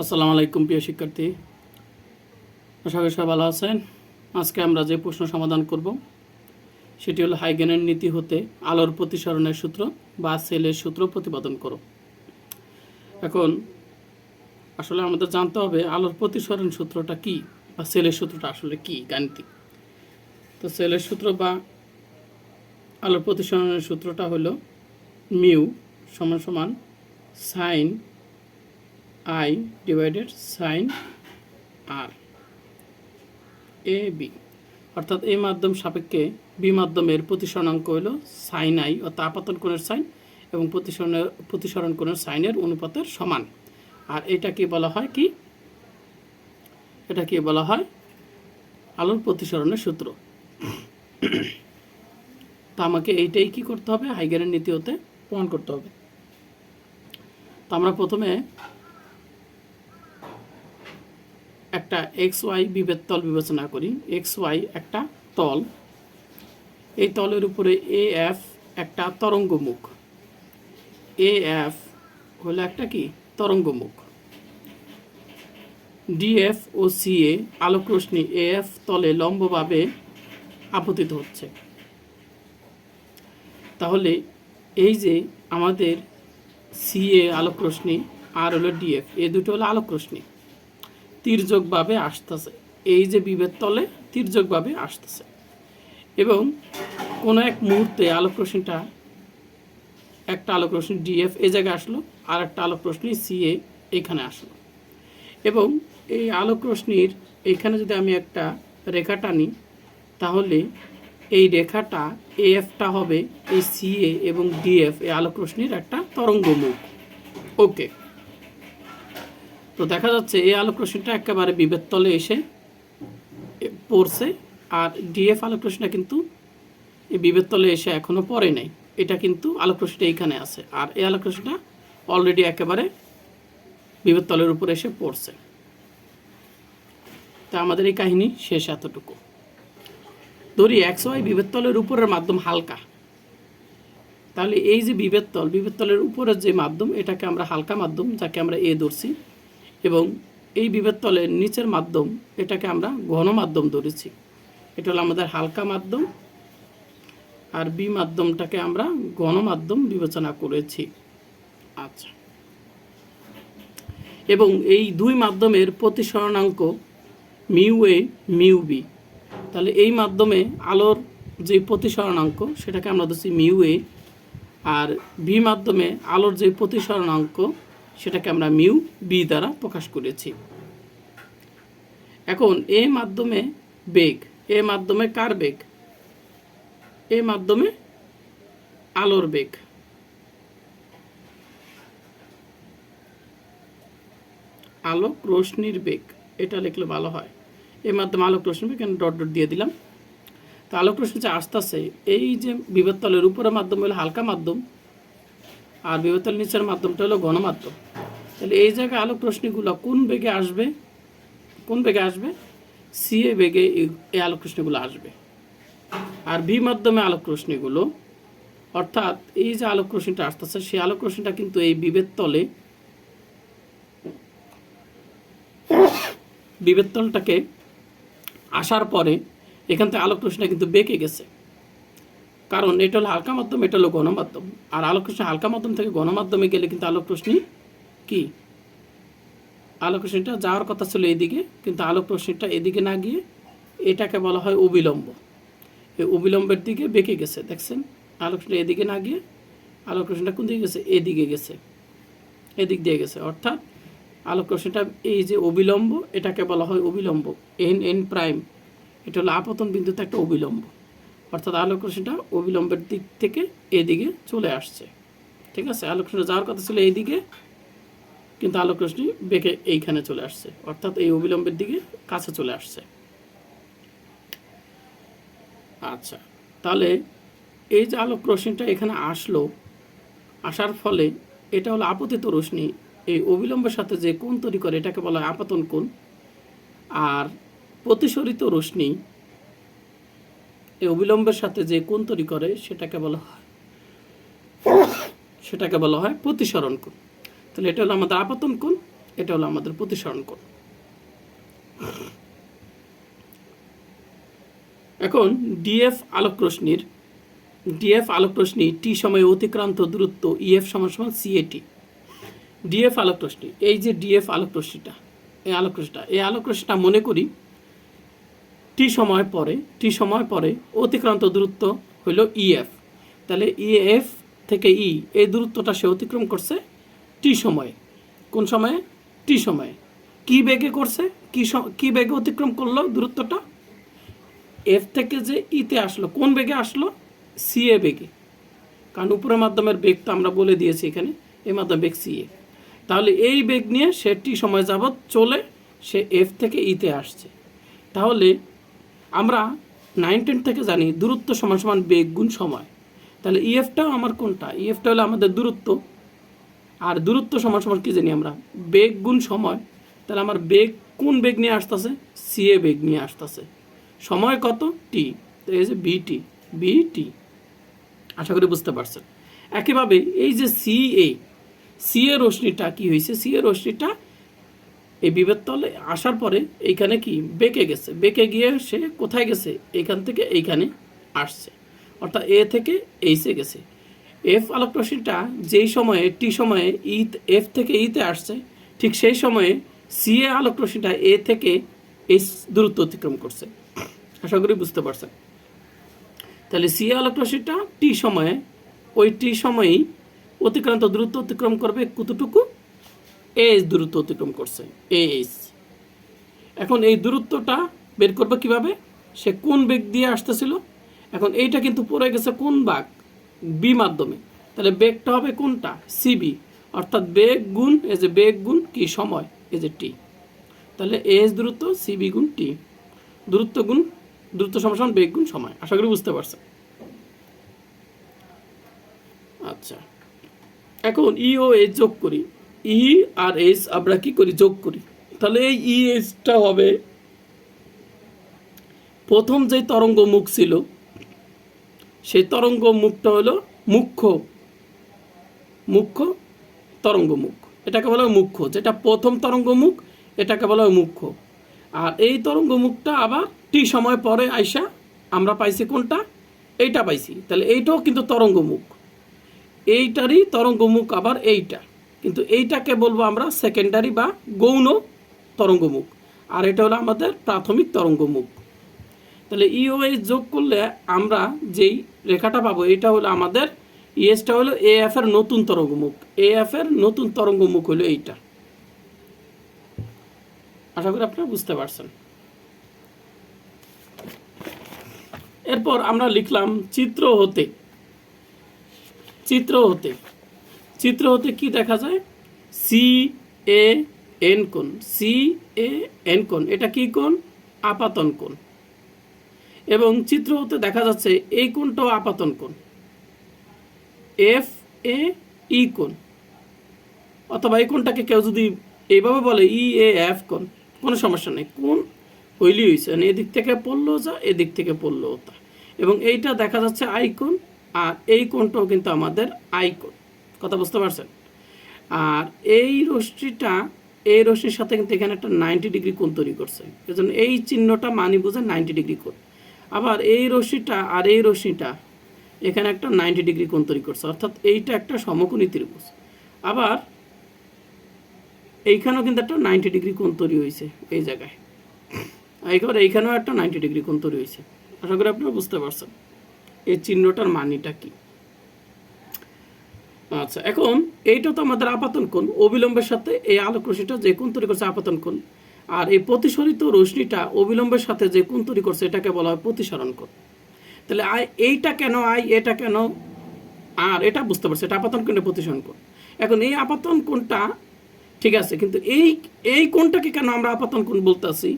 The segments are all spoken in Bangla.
আসসালামু আলাইকুম, প্রিয় শিক্ষার্থী। আশা করি সবাই ভালো আছেন। আজকে আমরা যে প্রশ্ন সমাধান করব, সেটি হলো হাইগেনের নীতি হতে আলোর প্রতিসরণের সূত্র বা সেলের সূত্র প্রতিপাদন করো। এখন, আসলে আমাদের জানতে হবে আলোর প্রতিসরণ সূত্রটা কি বা সেলের সূত্রটা আসলে কি গাণিতিক। তো সেলের সূত্র বা আলোর প্রতিসরণের সূত্রটা হলো মিউ সমান সমান sine I divided sine R A B অর্থাৎ এই মাধ্যম সাপেক্ষে বি মাধ্যমের প্রতিসরণাঙ্ক হল সাইন আই অর্থাৎ আপাতন কোণের সাইন এবং প্রতিসরণের, প্রতিসরণ কোণের সাইনের অনুপাতের সমান। আর এটাকে বলা হয় কি? এটাকে বলা হয়? আলোর প্রতিসরণের সূত্র। তো আমাকে এইটাই কি করতে হবে? হাইগেনের নীতি হতে প্রমাণ করতে হবে। তো আমরা প্রথমে একটা এক্স ওয়াই বিভেদ তল বিবেচনা করি। এক্স ওয়াই একটা তল। এই তলের উপরে এ এফ একটা তরঙ্গমুখ। এ এফ হলো একটা কি? তরঙ্গমুখ। ডিএফ ও সিএ আলোক রশ্মি এফ তলে লম্বভাবে আপতিত হচ্ছে। তাহলে এই যে আমাদের সিএ আলোক রশ্মি আর হলো ডিএফ এ দুটো হলো আলোক রশ্মি তির্যকভাবে আসতেছে। এই যে বিভেদ তলে তির্যকভাবে আসতেছে। এবং কোনো এক মুহূর্তে আলোক রশ্মিটা, একটা আলোক রশ্মি ডিএফ এই জায়গায় আসলো আর একটা আলোক রশ্মি সিএ এখানে আসলো। এবং এই আলোক রশ্মির এখানে যদি আমি একটা রেখা টানি, তাহলে এই রেখাটা এফটা হবে এই সিএ এবং ডিএফ এই আলোক রশ্মির একটা তরঙ্গমুখ। ওকে। তো দেখা যাচ্ছে এই আলোক রশ্মিটা একেবারে বিভেদ তলে এসে পড়ছে, আর ডিএফ আলোক রশ্মিটা কিন্তু এই বিভেদ তলে এসে এখনও পড়ে নাই। এটা কিন্তু আলোক রশ্মিটা এইখানে আছে, আর এই আলোক রশ্মিটা অলরেডি একেবারে বিভেদ তলের উপরে এসে পড়ছে। তা আমাদের এই কাহিনী শেষ এতটুকু। ধরি এক্স ওয়াই বিভেদ তলের উপরের মাধ্যম হালকা। তাহলে এই যে বিভেদ তল, বিভেদ তলের উপরের যে মাধ্যম, এটাকে আমরা হালকা মাধ্যম, যাকে আমরা এ ধরছি এবং এই বিভেদ তলের নিচের মাধ্যম এটাকে আমরা ঘন মাধ্যম ধরেছি। এটা হলো আমাদের হালকা মাধ্যম আর বি মাধ্যমটাকে আমরা ঘন মাধ্যম বিবেচনা করেছি। আচ্ছা। এবং এই দুই মাধ্যমের প্রতিসরণাঙ্ক মিউ এ, মিউ বি। তাহলে এই মাধ্যমে আলোর যে প্রতিসরণাঙ্ক, সেটাকে আমরা ধরছি মিউ এ, আর বি মাধ্যমে আলোর যে প্রতিসরণাঙ্ক সেটাকে আমরা মিউ, বি দ্বারা প্রকাশ করেছি। এখন, এ মাধ্যমে বেগ, এ মাধ্যমে কার বেগ? এ মাধ্যমে আলোর বেগ। আলোক রশ্মির বেগ, এটা লিখলে ভালো হয়। এর মাধ্যমে আলোক রশ্মি বেগ এখানে ডট ডট দিয়ে দিলাম। তো আলোক রশ্মি যে আস্তে আস্তে এই যে বিভেদতলের উপরের মাধ্যম হলো হালকা মাধ্যম আর বিভেদতলের নিচের মাধ্যমটা হলো গণমাধ্যম। তাহলে এই জায়গায় আলোক রশ্মিগুলো কোন বেগে আসবে? কোন বেগে আসবে? সিএ বেগে এই- আলোক রশ্মিগুলো আসবে। আর বি মাধ্যমে আলোক রশ্মিগুলো, অর্থাৎ এই যে আলোক রশ্মিটা আসতেছে, সেই আলোক রশ্মিটা কিন্তু এই বিভেদ তলে বিভেদ তলটাকে আসার পরে এখান থেকে আলোক রশ্মিটা কিন্তু বেঁকে গেছে। কারণ এটা হলো হালকা মাধ্যম, এটা হলো গণমাধ্যম। আর আলোক হালকা মাধ্যম থেকে গণমাধ্যমে গেলে কিন্তু আলোক রশ্মি কি? আলোক যাওয়ার কথা ছিল এদিকে, কিন্তু আলোক এদিকে না গিয়ে এটাকে বলা হয় অবিলম্ব। এই অবিলম্বের দিকে বেঁকে গেছে, দেখছেন? আলোক এদিকে না গিয়ে আলোক কোন দিকে গেছে? এদিকে গেছে। এদিক দিয়ে গেছে। অর্থাৎ আলোক এই যে অবিলম্ব, এটাকে বলা হয় অবিলম্ব। N N prime. এটা হলো আপতন বিন্দুতে একটা অবিলম্ব। অর্থাৎ আলোক রশ্মিটা অবিলম্বের দিক থেকে এদিকে চলে আসছে। ঠিক আছে? আলোক রশ্মিটা যাওয়ার কথা ছিল এইদিকে, কিন্তু আলোক রশ্মি বেঁকে এইখানে চলে আসছে। অর্থাৎ এই অবিলম্বের দিকে কাছে চলে আসছে। আচ্ছা তাহলে এই যে আলোক রশ্মিটা এখানে আসলো, আসার ফলে এটা হলো আপতিত রশ্মি। এই অবিলম্বের সাথে যে কোণ তৈরি করে, এটাকে বলা হয় আপাতন কোণ। আর প্রতিসরিত রশ্মি এই অবিলম্বের সাথে যে কোণ তৈরি করে সেটাকে বলা হয়, সেটাকে বলা হয় প্রতিসরণ কোণ। তাহলে এটা হলো আমাদের আপাতন কোণ, এটা হলো আমাদের প্রতিসরণ কোণ। এখন ডিএফ আলোক রশ্মির ডিএফ আলোক রশ্মি টি সময়ে অতিক্রান্ত দূরত্ব ইএফ সমান সমান সিএটি ডিএফ আলোক রশ্মি এই যে ডিএফ আলোক রশ্মিটা এই আলোক রশ্মিটা এই আলোক রশ্মিটা মনে করি টি সময় পরে, টি সময় পরে অতিক্রান্ত দূরত্ব হলো ইএফ তাহলে ইএফ থেকে ই এই দূরত্বটা সে অতিক্রম করছে টি সময়ে। কোন সময়ে? টি সময়ে। কি বেগে করছে? কি স- কি বেগে অতিক্রম করল দূরত্বটা? এফ থেকে যে ইতে আসলো, কোন বেগে আসলো? সিএ বেগে। কারণ উপরের মাধ্যমের বেগ তো আমরা বলে দিয়েছি এখানে, এই মাধ্যমে বেগ সিএ তাহলে এই বেগ নিয়ে সে টি সময় যাবৎ চলে, সে এফ থেকে ইতে আসছে। তাহলে আমরা নাইন টেন থেকে জানি দূরত্ব সমান সমান বেগ গুণ সময়। তাহলে ইএফটাও আমার কোনটা? ইএফটা হলো আমাদের দূরত্ব। আর দূরত্ব সমান সমান কী জানি আমরা? বেগ গুণ সময়। তাহলে আমার বেগ কোন বেগ নিয়ে আসতেছে? সিএ বেগ নিয়ে আসতেছে। সময় কত? টি তো এই যে বিটি বিটি আশা করি বুঝতে পারছেন। একইভাবে এই যে সিএ সিএ রশ্মিটা কি হয়েছে? সিএ রশ্মিটা এই বিভেদ তলে আসার পরে এইখানে কি? বেঁকে গেছে। বেঁকে গিয়ে সে কোথায় গেছে? এইখান থেকে এইখানে আসছে। অর্থাৎ এ থেকে এইসে গেছে। এফ আলোক রশ্মিটা যেই সময়ে, টি সময়ে ই এফ থেকে ইতে আসছে, ঠিক সেই সময়ে সিএ আলোক রশ্মিটা এ থেকে এই দূরত্ব অতিক্রম করছে। আশা করি বুঝতে পারছেন। তাহলে সিএ আলোক রশ্মিটা টি সময়ে, ওই টি সময়েই অতিক্রান্ত দূরত্ব অতিক্রম করবে কতটুকু? এইচ দূরত্ব অতিক্রম করছে এইচ এখন এই দূরত্বটা বের করবে কীভাবে? সে কোন বেগ দিয়ে আসতেছিল? এখন এইটা কিন্তু পড়ে গেছে কোন বাঘ বি মাধ্যমে। তাহলে বেগটা হবে কোনটা? সিবি অর্থাৎ বেগ গুণ, এই যে বেগ গুণ কি সময়? এই যে টি তাহলে এস দূরত্ব সিবি গুণ টি দূরত্ব গুণ, দূরত্ব সমান বেগ গুণ সময়। আশা করি বুঝতে পারছেন। আচ্ছা। এখন ই ও এস যোগ করি। ই আর এস আমরা কি করি? যোগ করি। তাহলে এই ই এসটা হবে প্রথম যে তরঙ্গ মুখ ছিল, সেই তরঙ্গ মুখটা হলো মুখ্য মুখ্য তরঙ্গ মুখ এটাকে বলা হয় মুখ্য। যেটা প্রথম তরঙ্গ মুখ এটাকে বলা হয় মুখ্য। আর এই তরঙ্গ মুখটা আবার টি সময় পরে আইসা আমরা পাইছি কোনটা? এইটা পাইছি। তাহলে এইটাও কিন্তু তরঙ্গ মুখ এইটারই তরঙ্গমুখ আবার এইটা। কিন্তু এইটাকে বলব আমরা সেকেন্ডারি বা গৌণ তরঙ্গমুখ। আর এটা হলো আমাদের প্রাথমিক তরঙ্গমুখ। তাহলে ইওএস যোগ করলে আমরা যেই রেখাটা পাবো, এটা হলো আমাদের ইএসটা হলো এ এফ এর নতুন তরঙ্গমুখ। এ এফ এর নতুন তরঙ্গমুখ হলো এইটা। আশা করি আপনারা বুঝতে পারছেন। এরপর আমরা লিখলাম চিত্র হতে। চিত্র হতে। চিত্র হতে কি দেখা যায়? সি এ এন কোণ। সি এ এন কোণ। এটা কি কোণ? আপাতন কোণ। এবং চিত্র হতে দেখা যাচ্ছে এই কোণটাও আপাতন কোণ। এফ এ ই কোণ। অথবা এই কোণটাকে কেউ যদি এইভাবে বলে ই এ এফ কোণ, কোনো সমস্যা নেই। কোণ হইলি হয়েছে মানে এদিক থেকে পড়ল যা, এদিক থেকে পড়ল তা। এবং এইটা দেখা যাচ্ছে আইকন আর এই কোণটাও কিন্তু আমাদের আইকন কথা বুঝতে পারছেন? আর এই রশ্মিটা, এই রশ্মির সাথে কিন্তু এখানে একটা নাইনটি ডিগ্রি কোণ তৈরি করছে। এজন্য এই চিহ্নটা মানি বোঝে নাইনটি ডিগ্রি কোণ। আবার এই রশ্মিটা আর এই রশ্মিটা, এখানে একটা নাইনটি ডিগ্রি কোণ তৈরি করছে। অর্থাৎ এইটা একটা সমকোণী ত্রিভুজ। আবার এইখানেও কিন্তু একটা নাইনটি ডিগ্রি কোণ তৈরি হয়েছে এই জায়গায়। এইবার এইখানেও একটা নাইনটি ডিগ্রি কোণ তৈরি হয়েছে। আশা করি আপনারা বুঝতে পারছেন। এই চিহ্নটার মানিটা কি? আচ্ছা এখন এইটা তো আমাদের আপাতন কোণ। অবিলম্বের সাথে এই আলোক রশ্মিটা যে কোণ তৈরি করছে আপাতন কোণ। আর এই প্রতিসরিত রশ্মিটা অবিলম্বের সাথে যে কোণ তৈরি করছে এটাকে বলা হয় প্রতিসরণ কোণ। তাহলে আই, এইটা কেন আই, এটা কেন আর, এটা বুঝতে পারছি, এটা আপাতন কোণে প্রতিসরণ কোণ। এখন এই আপাতন কোণটা ঠিক আছে, কিন্তু এই এই কোণটাকে কেন আমরা আপাতন কোণ বলতেছি?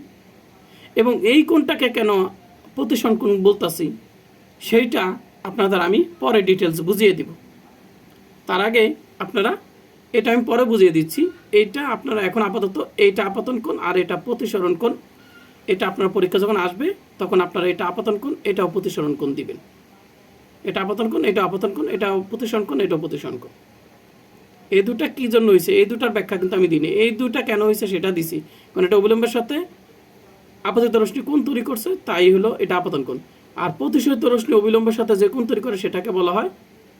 এবং এই কোণটাকে কেন প্রতিসরণ কোণ বলতেছি? সেইটা আপনাদের আমি পরে ডিটেলস বুঝিয়ে দিব। তার আগে আপনারা এটা আমি পরে বুঝিয়ে দিচ্ছি। এইটা আপনারা এখন আপাতত এইটা আপাতন কোণ আর এটা প্রতিসরণ কোণ। এটা আপনার পরীক্ষা যখন আসবে, তখন আপনারা এটা আপাতন কোণ, এটাও প্রতিসরণ কোণ দিবেন। এটা আপাতন কোণ এটা আপাতন কোণ এটা প্রতিসরণ কোণ, এটাও প্রতিসরণ কোণ। এই দুটা কি জন্য হয়েছে এই দুটার ব্যাখ্যা কিন্তু আমি দিইনি। এই দুটা কেন হয়েছে সেটা দিছি। কারণ এটা অবিলম্বের সাথে আপাতত রশ্মি কোন তৈরি করছে, তাই হলো এটা আপাতন কোণ। আর প্রতিশোধিত রশ্মি অবিলম্বের সাথে যে কোন তৈরি করে, সেটাকে বলা হয়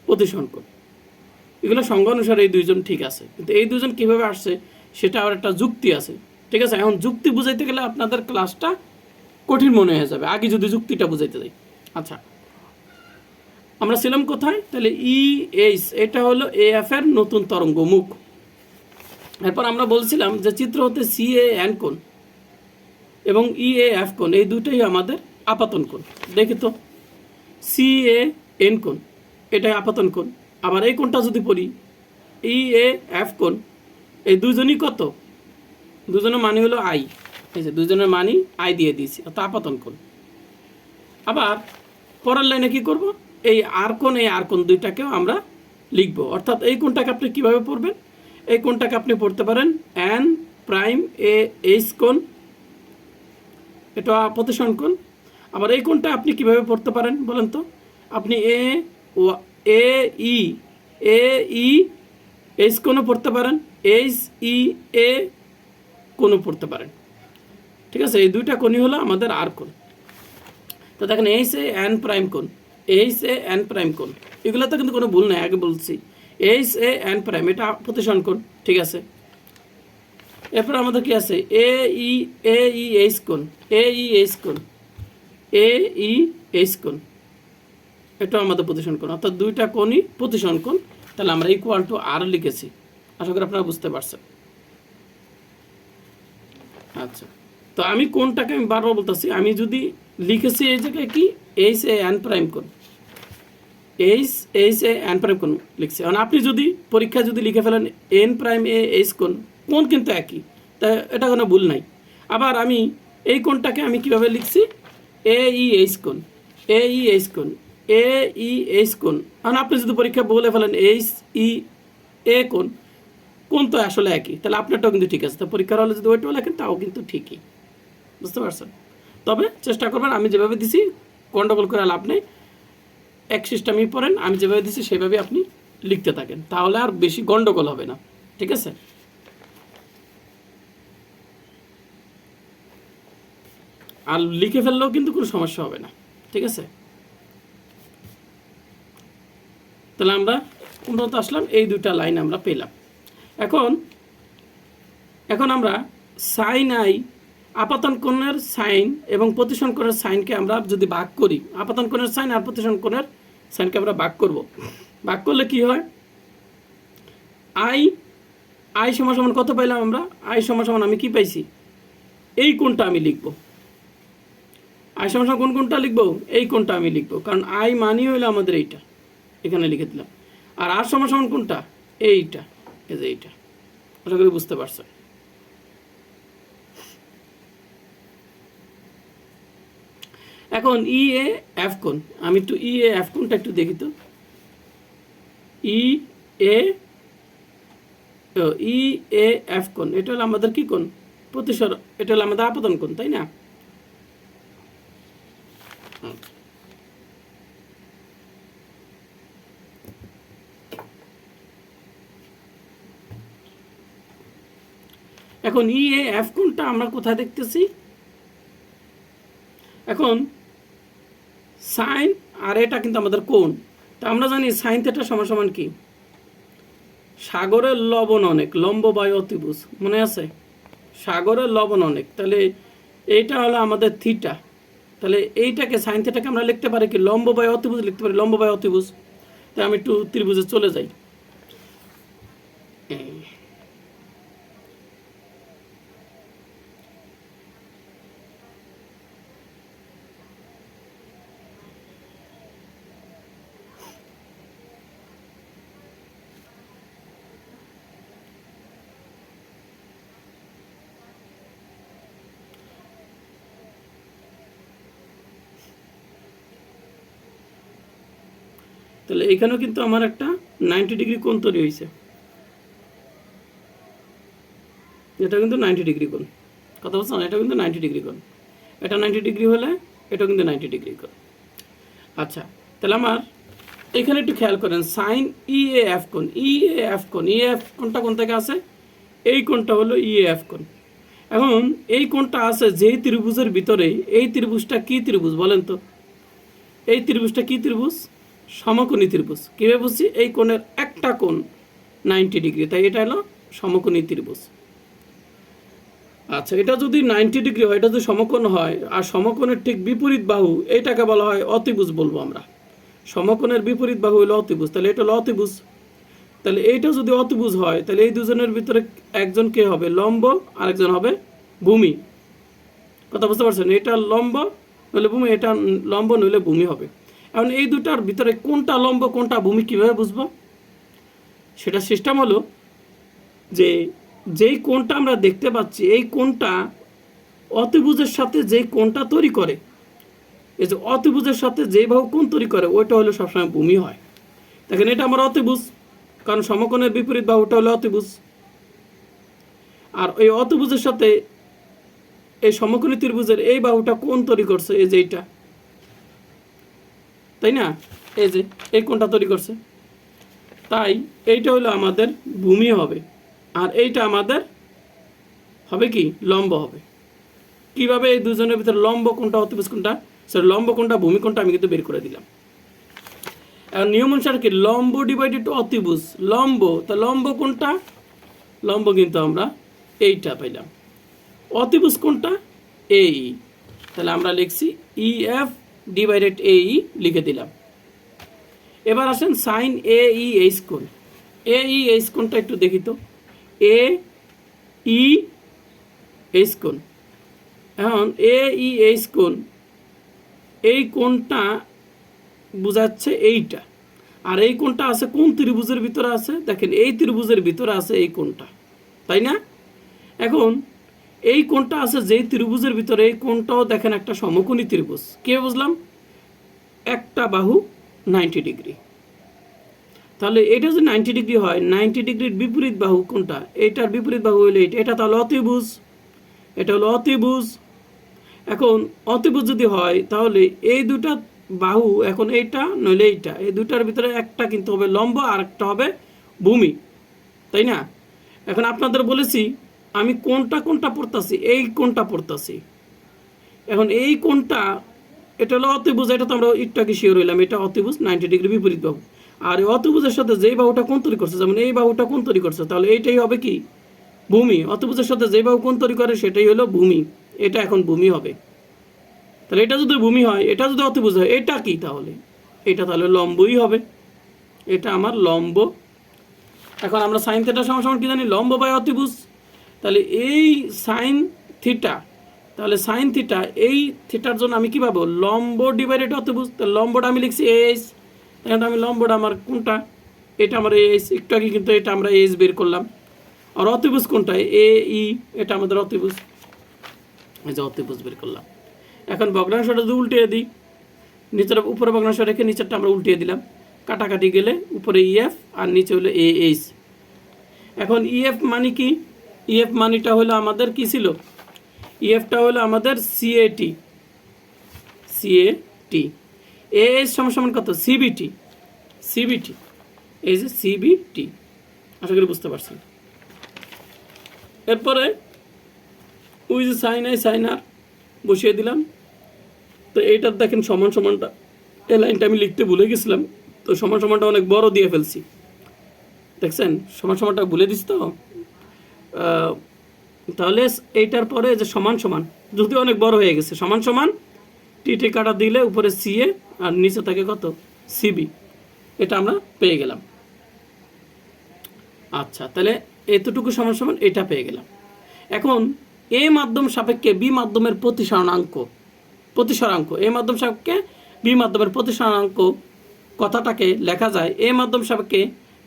প্রতিসরণ কোণ। এগুলো সংজ্ঞা অনুসারে এই দুইজন ঠিক আছে। কিন্তু এই দুজন কীভাবে আসছে, সেটা আবার একটা যুক্তি আছে। ঠিক আছে? এখন যুক্তি বুঝাইতে গেলে আপনাদের ক্লাসটা কঠিন মনে হয়ে যাবে। আগে যদি যুক্তিটা বুঝাইতে যাই। আচ্ছা। আমরা ছিলাম কোথায়? তাহলে ই এইচ এটা হলো এ এফ এর নতুন তরঙ্গ মুখ। এরপর আমরা বলছিলাম যে চিত্র হতে সি এ এন কোন এবং ই এ এফ কোন এই দুটোই আমাদের আপাতন কোন দেখি তো। সি এ এন কোন এটাই আপাতন কোণ। আবার এই কোনটা যদি পড়ি, ই, এ, এফ কোন এই দুজনই কত? দুজনের মানে হলো আই। ঠিক আছে দুজনের মানই আই দিয়ে দিয়েছি, অর্থাৎ আপাতন কোণ। আবার পরের লাইনে কি করব? এই আর কোণ, এই আর কোণ দুইটাকেও আমরা লিখব। অর্থাৎ এই কোণটাকে আপনি কীভাবে পড়বেন? এই কোণটাকে আপনি পড়তে পারেন এন প্রাইম এ এইচ কোণ, এটা প্রতিসরণ কোণ। আবার এই কোণটা আপনি কীভাবে পড়তে পারেন বলেন তো? আপনি এ এ ই এ ই এইচ কোণও পড়তে পারেন? এইচ ই, এ কোণও পড়তে পারেন। ঠিক আছে, এই দুইটা কোণই হলো আমাদের আর কোণ। তো দেখেন, এইচ এ এন প্রাইম কোণ, এইচ এ এন প্রাইম কোণ। এগুলোতে কিন্তু কোনো ভুল নাই, আগে বলছি। এইচ এ এন প্রাইম, এটা প্রতিসরণ কোণ, ঠিক আছে? এরপর আমাদের কি আছে? এ ই এ ই এইচ কোণ, এ ই এইচ কোণ, এ ই এইচ কোণ। এটা আমাদের প্রতিসরণ কোণ। অর্থাৎ দুইটা কোণই প্রতিসরণ কোণ। তাহলে আমরা ইকুয়াল টু আর লিখেছি। আশা করি আপনারা বুঝতে পারছেন। আচ্ছা। তো আমি কোনটাকে আমি বারবার বলতেছি, আমি যদি লিখেছি এই জায়গায় কি? এইচ এ এন প্রাইম কোণ। H H A N prime কোণ লিখছি। এখন আপনি যদি পরীক্ষায় যদি লিখে ফেলেন এন প্রাইম এ এইচ কোণ কোণ কিন্তু একই। তা এটা কোনো ভুল নাই। আবার আমি এই কোণটাকে আমি কীভাবে লিখছি? এ ই এইচ কোণ। এ ই এইচ কোণ। এ, ই, এইচ কোণ। এখন আপনি যদি পরীক্ষা বলে ফেলেন এইচ, ই, এ কোণ কোণ তো আসলে একই। তাহলে আপনারটাও কিন্তু ঠিক আছে। তো পরীক্ষার হলে যদি ওইটাও লেখেন, তাও কিন্তু ঠিকই। বুঝতে পারছেন? তবে চেষ্টা করবেন, আমি যেভাবে দিছি, গন্ডগোল করে লাভ নেই। এক সিস্টেমই পড়েন, আমি যেভাবে দিছি সেভাবে আপনি লিখতে থাকেন। তাহলে আর বেশি গন্ডগোল হবে না। ঠিক আছে? আর লিখে ফেললেও কিন্তু কোনো সমস্যা হবে না। ঠিক আছে? তাহলে আমরা উন্নত আসলাম, এই দুইটা লাইন আমরা পেলাম। এখন এখন আমরা সাইন আই আপাতন কোণের সাইন এবং প্রতিসরণ কোণের সাইনকে আমরা যদি ভাগ করি, আপাতন কোণের সাইন আর প্রতিসরণ কোণের সাইনকে আমরা ভাগ করব। ভাগ করলে কি হয়? আই আই সমান সমান কত পাইলাম আমরা? আই সমান সমান আমি কি পাইছি? এই কোণটা আমি লিখব। আই সমান সমান কোন কোনটা লিখব? এই কোণটা আমি লিখব, কারণ আই মানি হইল আমাদের এইটা। এখানে লিখে দিলাম। আর আর সমান সমান কোনটা? এইটা। এই যে এইটা। আশা করি বুঝতে পারছেন। এখন ই এ এফ কোন? আমি একটু ই এ এফ কোনটা একটু দেখি তো। ই এ ই এ এফ কোন? এটা হলো আমাদের কি কোন? প্রতিসর এটা হলো আমাদের আপতন কোন, তাই না? এখন ই এ এফ কোনটা আমরা কোথায় দেখতেছি? এখন সাইন আর এটা কিন্তু আমাদের কোন তা আমরা জানি সাইন থেটা সমান সমান কি? সাগরের লবণ অনেক, লম্ব বায়ু অতিভুজ, মনে আছে? সাগরের লবণ অনেক, তাহলে এইটা হলো আমাদের থিটা তাহলে এইটাকে সাইন থেটাকে আমরা লিখতে পারি কি? লম্ব বায়ু অতিভুজ লিখতে পারি, লম্ব বায়ু অতিভুজ। তাই আমি একটু ত্রিভুজে চলে যাই। তাহলে এখানেও কিন্তু আমার একটা নাইনটি ডিগ্রি কোণ তৈরি হয়েছে। এটা কিন্তু নাইনটি ডিগ্রি কোণ। কথা বলছেন? এটা কিন্তু নাইনটি ডিগ্রি কোণ। এটা নাইনটি ডিগ্রি হলে এটা কিন্তু নাইনটি ডিগ্রি কোণ। আচ্ছা তাহলে আমার এখানে একটু খেয়াল করেন সাইন ই এ এফ কোণ। ই এ এফ কোণ ই এফ কোনটা কোন থেকে আছে এই কোণটা হলো ই এফ কোণ। এখন এই কোণটা আছে যেই ত্রিভুজের ভিতরে এই ত্রিভুজটা কি ত্রিভুজ বলেন তো? এই ত্রিভুজটা কি ত্রিভুজ? সমকোণী ত্রিভুজ কীভাবে বুঝছি? এই কোণের একটা কোণ নাইনটি ডিগ্রি তাই এটা হলো সমকোণী ত্রিভুজ আচ্ছা এটা যদি নাইনটি ডিগ্রি হয়, এটা যদি সমকোণ হয়, আর সমকোণের ঠিক বিপরীত বাহু এইটাকে বলা হয় অতিভুজ বলব আমরা। সমকোণের বিপরীত বাহু হলো অতিভুজ। তাহলে এটা হলো অতিভুজ। তাহলে এইটা যদি অতিভুজ হয়, তাহলে এই দুজনের ভিতরে একজন কে হবে? লম্ব, আরেকজন হবে ভূমি। কথা বুঝতে পারছেন? এটা লম্ব নইলে ভূমি, এটা লম্ব নইলে ভূমি হবে। এখন এই দুটার ভিতরে কোনটা লম্ব, কোনটা ভূমি কীভাবে বুঝব? সেটা সিস্টেম হলো যে যেই কোনটা আমরা দেখতে পাচ্ছি, এই কোনটা অতিভুজের সাথে যেই কোনটা তৈরি করে, এই যে অতিভুজের সাথে যেই বাহু কোণ তৈরি করে, ওইটা হলো সবসময় ভূমি হয়। দেখেন, এটা আমার অতিভুজ, কারণ সমকোণের বিপরীত বাহুটা হলো অতিভুজ। আর ওই অতিভুজের সাথে এই সমকোণী ত্রিভুজের এই বাহুটা কোন তৈরি করছে, এই যে এইটা। তাই না? এই যে, এই কোনটা তৈরি করছে। তাই এইটা হলো আমাদের ভূমি হবে। আর এইটা আমাদের হবে কি? লম্ব হবে। কীভাবে এই দুজনের ভিতরে লম্ব কোনটা অতিভুজ কোনটা সরি লম্ব কোনটা ভূমি কোনটা আমি কিন্তু বের করে দিলাম। এখন নিয়ম অনুসারে কি? লম্ব ডিভাইডেড টু অতিভুজ। লম্ব, তা লম্ব কোনটা লম্ব কিন্তু আমরা এইটা পাইলাম। অতিভুজ কোনটা এই। তাহলে আমরা লিখছি E F divided A E লিখে দিলাম। এবার আসেন সাইন এ ই এইচ কোণ এ ই এইচ কোণটা একটু দেখি তো। এ ই এইচ কোণ এখন এ ই এইচ কোণ এই কোণটা বোঝাচ্ছে এইটা। আর এই কোণটা আছে কোন ত্রিভুজের ভিতরে আছে? দেখেন এই ত্রিভুজের ভিতরে আছে এই কোণটা। তাই না? এখন এই কোণটা আছে যেই ত্রিভুজের ভিতরে, এই কোণটাও দেখেন একটা সমকোণী ত্রিভুজ। কে বুঝলাম? একটা বাহু নাইনটি ডিগ্রি তাহলে এটা যদি নাইনটি ডিগ্রি হয় নাইনটি ডিগ্রির বিপরীত বাহু কোনটা এটার বিপরীত বাহু হলো এটা এটা তাহলে অতিভুজ এটা হলো অতিভুজ এখন অতিভুজ যদি হয়, তাহলে এই দুটা বাহু, এখন এইটা, নইলে এইটা, এই দুটার ভিতরে একটা কিন্তু হবে লম্ব আর একটা হবে ভূমি। তাই না? এখন আপনাদের বলেছি আমি কোনটা কোনটা পড়তাছি? এই কোনটা পড়তাছি? এখন এই কোনটা, এটা হলো অতিভুজ, এটা তো আমরা ইটটাকে শিওর হইলাম, এটা অতিভুজ নাইনটি ডিগ্রি বিপরীত বাহু। আর এই সাথে যেই বাহুটা কোন তৈরি করছে, যেমন এই বাহুটা কোন তৈরি করছে, তাহলে এইটাই হবে কি? ভূমি। অতিভুজের সাথে যেই বাহু কোন তৈরি করে, সেটাই হলো ভূমি। এটা এখন ভূমি হবে। তাহলে এটা যদি ভূমি হয়, এটা যদি অতিভুজ হয়, এটা কি তাহলে? এটা তাহলে লম্বই হবে। এটা আমার লম্ব। এখন আমরা সাইন থিটা সমান কি জানি? লম্ব বাই অতিভুজ। তাহলে এই সাইন থিটা তাহলে সাইন থিটা এই থিটার জন্য আমি কী পাবো? লম্ব ডিভাইডেড অতিভুজ তাহলে লম্বটা আমি লিখছি এইচ এখন আমি লম্বটা আমার কোনটা? এটা আমার এইচ একটু আগে কিন্তু এটা আমরা এইচ বের করলাম। আর অতিভুজ কোনটা? এ ই এটা আমাদের অতিভুজ এই যে অতিভুজ বের করলাম। এখন ভগ্নাংশটা যদি উল্টিয়ে দিই, নিচের উপরে ভগ্নাংশ রেখে নিচেরটা আমরা উল্টিয়ে দিলাম। কাটাকাটি গেলে উপরে ইএফ আর নিচে হলো এ এইচ এখন ইএফ মানে কি? ইএফ মানিটা হলো আমাদের কি ছিল? ইএফটা হলো আমাদের সিএটি সিএটি এ এইচ সমান সমান কত? সিবিটি সিবিটি এই যে সিবিটি আশা করি বুঝতে পারছেন। এরপরে যে সাইন আই সাইন আর বসিয়ে দিলাম। তো এইটার দেখেন সমান সমানটা। এই লাইনটা আমি লিখতে ভুলে গেছিলাম। তো সমান সমানটা অনেক বড় দিয়ে ফেলছি। দেখছেন? সমান সমানটা ভুলে দিস তো? তাহলে এইটার পরে যে সমান সমান যদি অনেক বড় হয়ে গেছে, সমান সমান টিটি কাটা দিলে উপরে সিএ আর নিচে থাকে কত? সিবি এটা আমরা পেয়ে গেলাম। আচ্ছা তাহলে এতটুকু সমান সমান এটা পেয়ে গেলাম। এখন, এ মাধ্যম সাপেক্ষে বি মাধ্যমের প্রতিসরণাঙ্ক প্রতিসরাঙ্ক এ মাধ্যম সাপেক্ষে বি মাধ্যমের প্রতিসরণাঙ্ক কথাটাকে লেখা যায়, এ মাধ্যম সাপেক্ষে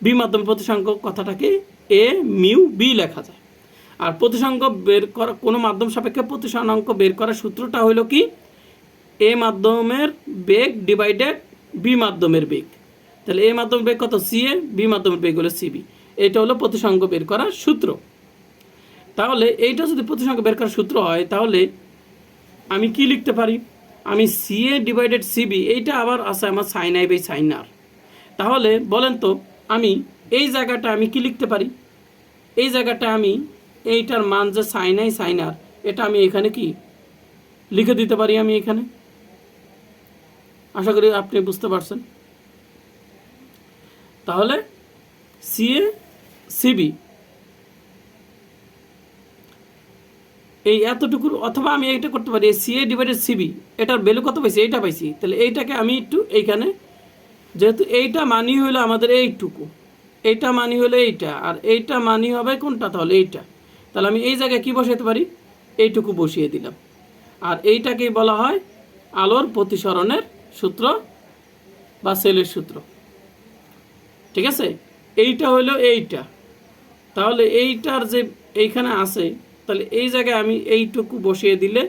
বি মাধ্যমের প্রতিসরাঙ্ক কথাটাকে এ মিউ বি লেখা যায়। আর প্রতিসরাঙ্ক বের করা, কোনো মাধ্যম সাপেক্ষে প্রতিসরণাঙ্ক বের করার সূত্রটা হলো কি? এ মাধ্যমের বেগ ডিভাইডেড বি মাধ্যমের বেগ। তাহলে এ মাধ্যমের বেগ কত? সি এ, বি মাধ্যমের বেগ হলো সিবি এটা হলো প্রতিসরাঙ্ক বের করার সূত্র। তাহলে এইটা যদি প্রতিসংখ্যা বের করার সূত্র হয়, তাহলে আমি কি লিখতে পারি? আমি সি এ ডিভাইডেড সিবি এইটা আবার আছে আমার sine I by sine R তাহলে বলেন তো, আমি এই জায়গাটা আমি কি লিখতে পারি? এই জায়গাটা আমি এইটার মান যে সাইন সাইনার এটা আমি এখানে কি লিখে দিতে পারি আমি এখানে? আশা করি আপনি বুঝতে পারছেন। তাহলে সিএ সিবি এই এতটুকুর অথবা আমি এইটা করতে পারি সিএ ডিভাইডেড সিবি এটার ভ্যালু কত পাইছি? এইটা পাইছি। তাহলে এইটাকে আমি একটু এইখানে, যেহেতু এইটা মানি হলো আমাদের এইটুকু। এইটা মানি হলো এইটা, আর এইটা মানি হবে কোনটা? তাহলে এইটা। তাহলে আমি এই জায়গায় কি বসাতে পারি? এইটুকু বসিয়ে দিলাম। আর এইটাকেই বলা হয় আলোর প্রতিসরণের সূত্র বা সেলের সূত্র। ঠিক আছে? এইটা হলো এইটা। তাহলে এইটার যে এইখানে আছে, তাহলে এই জায়গায় আমি এইটুকু বসিয়ে দিলে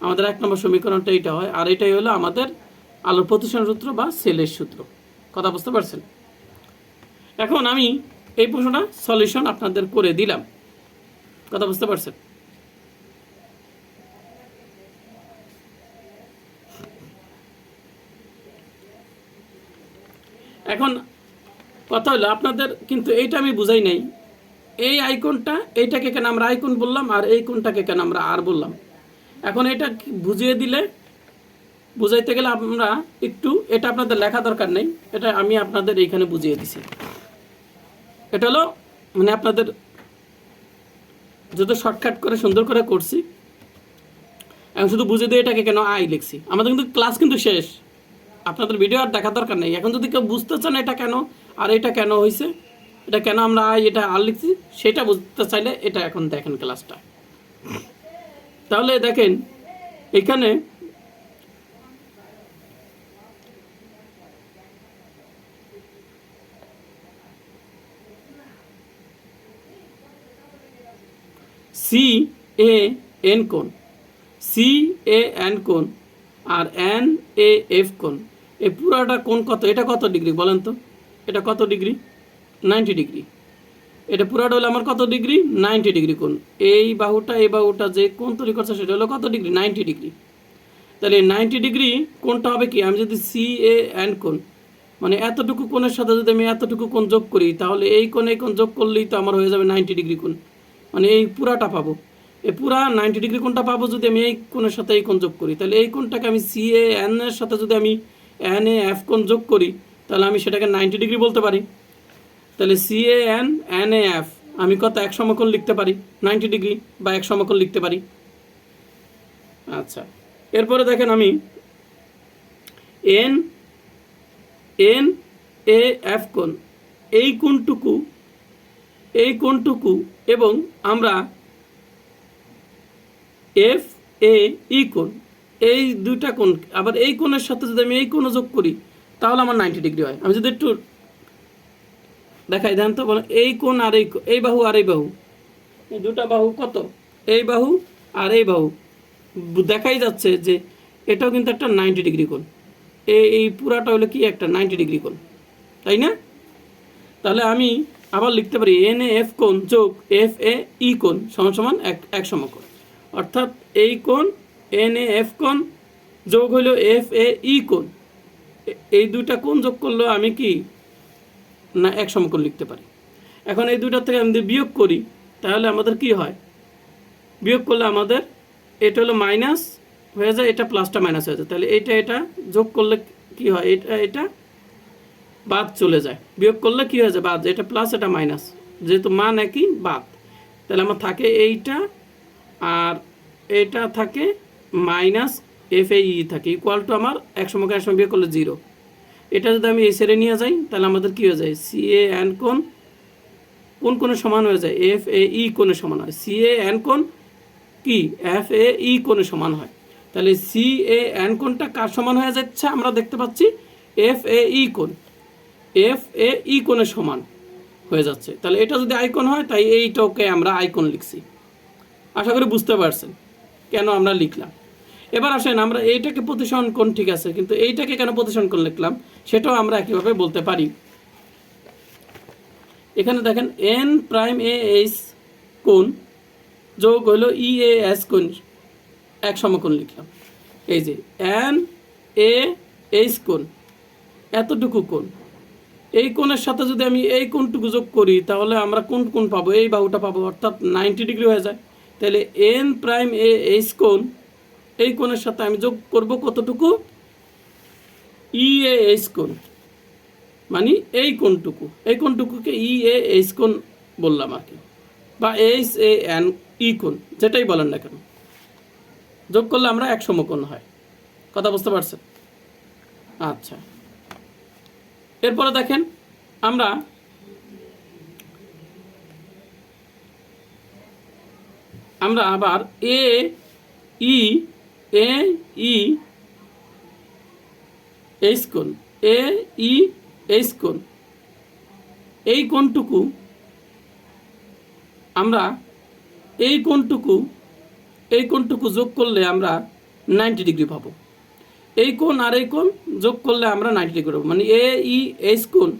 আমাদের এক নম্বর সমীকরণটা এইটা হয়। আর এটাই হলো আমাদের আলোর প্রতিসরণ সূত্র বা সেলের সূত্র। কথা বুঝতে পারছেন? এখন আমি এই প্রশ্নটা সলিউশন আপনাদের করে দিলাম। কথা বুঝতে পারছেন? এখন কথা হলো, আপনাদের কিন্তু এইটা আমি বুঝাই নাই। এই আইকনটা, এইটাকে কেন আমরা আইকন বললাম আর এই কোনটাকে কেন আমরা আর বললাম? এখন এটা বুঝিয়ে দিলে, বুঝাইতে গেলে আমরা একটু, এটা আপনাদের লেখা দরকার নেই, এটা আমি আপনাদের এইখানে বুঝিয়ে দিছি। এটা হলো মানে আপনাদের যত শর্টকাট করে সুন্দর করে করছি এখন শুধু বুঝে দিয়ে এটাকে কেন আই লিখছি। আমাদের কিন্তু ক্লাস কিন্তু শেষ। আপনাদের ভিডিও আর দেখা দরকার নেই। এখন যদি কেউ বুঝতে চান এটা কেন, আর এটা কেন হয়েছে এটা কেন আমরা আই, এটা আর লিখছি, সেটা বুঝতে চাইলে এটা এখন দেখেন ক্লাসটা তাহলে দেখেন, এখানে সি এ এন কোণ সি এ এন কোণ আর এন এ এফ কোণ। এই পুরাটা কোণ কত? এটা কত ডিগ্রি বলেন তো? এটা কত ডিগ্রি? Ninety degree. এটা পুরাটা হলো আমার কত ডিগ্রি? নাইনটি ডিগ্রি কোণ। এই বাহুটা এই বাহুটা যে কোণ তৈরি করছে সেটা হলো কত ডিগ্রি? Ninety degree. তাহলে নাইনটি ডিগ্রি কোণটা হবে কি? আমি যদি সি এ এন কোণ মানে এতটুকু কোণের সাথে যদি আমি এতটুকু কোণ যোগ করি, তাহলে এই কোণ এই কোণ যোগ করলেই তো আমার হয়ে যাবে নাইনটি ডিগ্রি কোণ। মানে এই পুরাটা পাবো। এই পুরা নাইনটি ডিগ্রি কোনটা পাবো যদি আমি এই কোণের সাথে এই কোণ যোগ করি? তাহলে এই কোণটাকে আমি সি এ এন এর সাথে যদি আমি এন এ এফ কোণ যোগ করি, তাহলে আমি সেটাকে নাইনটি ডিগ্রি বলতে পারি। তাহলে C A N N A F আমি কত এক সমকোণ লিখতে পারি? নাইনটি ডিগ্রি বা এক সমকোণ লিখতে পারি। আচ্ছা এরপরে দেখেন আমি এন এন এ এফ কোণ, এই কোণটুকু এই কোণটুকু এবং আমরা এফ এ ই কোণ। এই দুইটা কোণ, আবার এই কোণের সাথে যদি আমি এই কোণও যোগ করি, তাহলে আমার নাইনটি ডিগ্রি হয়। আমি যদি একটু দেখাই দেন তো, বলেন, এই কোণ আর এই এই বাহু আর এই বাহু। এই দুটা বাহু কত? এই বাহু আর এই বাহু। দেখাই যাচ্ছে যে এটাও কিন্তু একটা নাইনটি ডিগ্রি কোণ। এই পুরাটা হলো কি একটা নাইনটি ডিগ্রি কোণ। তাই না? তাহলে আমি আবার লিখতে পারি এন এফ কোণ যোগ এফ এ ই কোণ সমান সমান এক এক সমকোণ। অর্থাৎ এই কোণ এন এ এফ কোণ যোগ হলো এফ এ ই এ- এই দুইটা কোণ যোগ করলে আমি কি না এক সমকোণ লিখতে পারি। এখন এই দুইটার থেকে আমি যদি বিয়োগ করি, তাহলে আমাদের কি হয়? বিয়োগ করলে আমাদের এটা হলো মাইনাস হয়ে যায়, এটা প্লাসটা মাইনাস হয়ে যায়। তাহলে এটা এটা যোগ করলে কি হয়? এটা এটা বাদ চলে যায়। বিয়োগ করলে কি হয়ে যায়? বাদ এটা প্লাস এটা মাইনাস যেহেতু মান একই, বাদ। তাহলে আমার থাকে এইটা আর এটা থাকে মাইনাস এফ এ ই থাকে। ইকুয়াল টু আমার এক সময় এক সময় বিয়োগ করলে জিরো এটা যদি আমি এই সেরে নিয়ে যাই, তাহলে আমাদের কী হয়ে যায়? সি এ অ্যান কোন কোন কোণের সমান হয়ে যায়? এফ এ ই কোণের সমান হয়। সি এ এন কোন কি? এফ এ ই কোণের সমান হয়। তাহলে সি এ এন কোনটা কার সমান হয়ে যাচ্ছে? আমরা দেখতে পাচ্ছি এফ এ ই কোণ। এফ এ ই কোণের সমান হয়ে যাচ্ছে। তাহলে এটা যদি আইকন হয়, তাই এইটাকে আমরা আইকন লিখছি। আশা করি বুঝতে পারছেন কেন আমরা লিখলাম। এবার আসেন, আমরা এইটাকে প্রতিসরণ কোণ ঠিক আছে, কিন্তু এইটাকে কেন প্রতিসরণ কোণ লিখলাম, সেটাও আমরা একইভাবে বলতে পারি। এখানে দেখেন এন প্রাইম এ এইচ কোণ যোগ হলো ই এ এস কোণ, এক সমকোণ লিখলাম। এই যে এন এ এইচ কোণ, এতটুকু কোণ। এই কোণের সাথে যদি আমি এই কোণটুকু যোগ করি, তাহলে আমরা কোন কোণ পাবো? এই বাহুটা পাবো, অর্থাৎ নাইনটি ডিগ্রি হয়ে যায়। তাহলে এন প্রাইম এ এইচ কোণ, এই কোণের সাথে আমি যোগ করব কতটুকু? ই এ এইচ কোণ। মানে এই কোণটুকু। এই কোণটুকুকে ই এ এইচ কোণ বললাম আর কি। বা এইচ এ এন ই কোণ, যেটাই বলেন না কেন। যোগ করলে আমরা এক সমকোণ হয়। কথা বুঝতে পারছেন? আচ্ছা। এরপরে দেখেন আমরা আমরা আবার এ, ই এ, ই এইচ কোণ এ, ই এইচ কোণ এই কোণটুকু আমরা এই কোণটুকু এই কোণটুকু যোগ করলে আমরা নাইনটি ডিগ্রি পাবো। এই কোণ আর এই কোণ যোগ করলে আমরা নাইনটি ডিগ্রি পাবো মানে এ, ই, এইচ কোণ।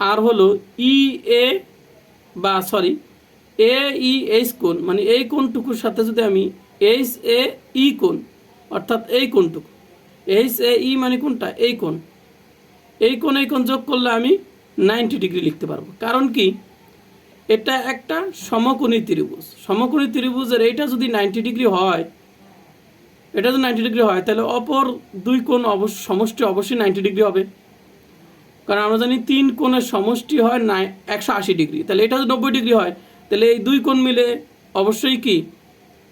আর হলো ই, এ বা সরি, এ, ই, এইচ কোণ। মানে এই কোণটুকুর সাথে যদি আমি এইচ, এ, ই কোণ, অর্থাৎ এই কোণটুকু, এইচ, এ, ই মানে কোনটা এই কোণ এই কোণ এই কোণ যোগ করলে আমি নাইনটি ডিগ্রি লিখতে পারব। কারণ কি? এটা একটা সমকোণী ত্রিভুজ। সমকোণী ত্রিভুজের এইটা যদি নাইনটি ডিগ্রি হয় এটা যদি নাইনটি ডিগ্রি হয়, তাহলে অপর দুই কোণ অবশ্য সমষ্টি অবশ্যই নাইনটি ডিগ্রি হবে। কারণ আমরা জানি তিন কোণের সমষ্টি হয় নাই একশো আশি ডিগ্রি তাহলে এটা যদি নব্বই ডিগ্রি হয়। তাহলে এই দুই কোণ মিলে অবশ্যই কি?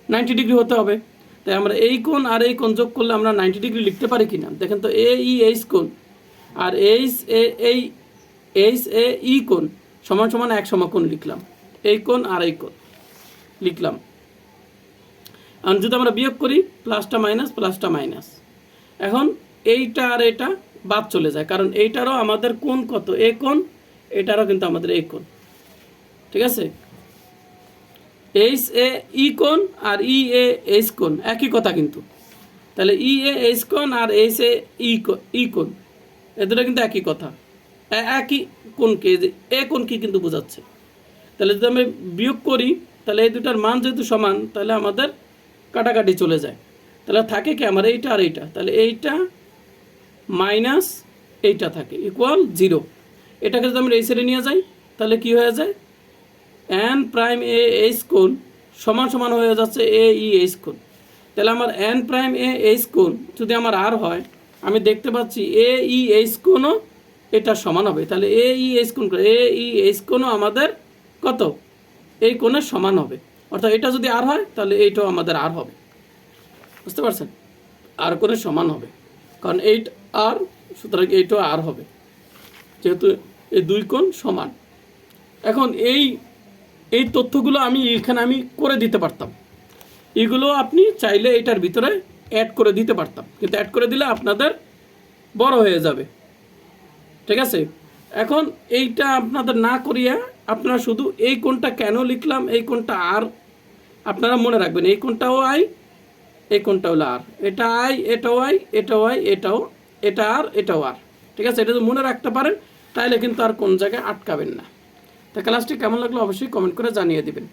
নাইনটি ডিগ্রি হতে হবে। তাই আমরা এই কোণ আর এই কোণ যোগ করলে আমরা নাইনটি ডিগ্রি লিখতে পারি কি না দেখেন তো এ ই এইচ কোণ আর এইচ এ এই এইচ এ ই কোণ সমান সমান এক সমকোণ লিখলাম। এই কোণ আর এই কোণ লিখলাম। আর যদি আমরা বিয়োগ করি, প্লাসটা মাইনাস প্লাসটা মাইনাস। এখন এইটা আর এটা বাদ চলে যায়, কারণ এইটারও আমাদের কোন কত? এ কোন এটারও কিন্তু আমাদের এই কোন ঠিক আছে? এইচ এ ই কোন আর ই এ এইচ কোন একই কথা কিন্তু। তাহলে ই এ এইচ কোন আর এইচ এ ই ই কোণ, এ দুটো কিন্তু একই কথা। এ- একই কোণকে যে এ কোণকে কিন্তু বোঝাচ্ছে। তাহলে যদি আমি বিয়োগ করি, তাহলে এই দুটার মান যেহেতু সমান, তাহলে আমাদের কাটাকাটি চলে যায়। তাহলে থাকে কি আমার এইটা আর এইটা? তাহলে এইটা মাইনাস এইটা থাকে ইকুয়াল জিরো এটাকে যদি আমরা এই সাইডে নিয়ে যাই, তাহলে কি হয়ে যায়? এন প্রাইম এ এইচ কোণ সমান সমান হয়ে যাচ্ছে এ ই এইচ কোণ তাহলে আমার এন প্রাইম এ এইচ কোণ যদি আমার আর হয়, আমি দেখতে পাচ্ছি এ ই এইচ কোণও এটা সমান হবে। তাহলে এ ই এইচ কোণ এ ই এইচ কোণও আমাদের কত? এই কোণের সমান হবে। অর্থাৎ এটা যদি আর হয়, তাহলে এইটাও আমাদের আর হবে। বুঝতে পারছেন? আর করে সমান হবে। কারণ এইট আর, সুতরাং এইটাও আর হবে। যেহেতু এই দুই কোণ সমান। এখন এই এই তথ্যগুলো আমি এখানে আমি করে দিতে পারতাম। এগুলো আপনি চাইলে এটার ভিতরে অ্যাড করে দিতে পারতাম। কিন্তু অ্যাড করে দিলে আপনাদের বড় হয়ে যাবে। ঠিক আছে? এখন এইটা আপনাদের না করিয়া আপনারা শুধু এই কোনটা কেন লিখলাম, এই কোনটা আর আপনারা মনে রাখবেন, এই কোনটাও আই, এই কোনটা হলো আর। এটা আই, এটাও আই এটাও আই, এটাও, এটা আর, এটাও আর। ঠিক আছে? এটা যদি মনে রাখতে পারেন, তাহলে কিন্তু আর কোন জায়গায় আটকাবেন না। তা ক্লাসটি কেমন লাগল অবশ্যই কমেন্ট করে জানিয়ে দিবেন।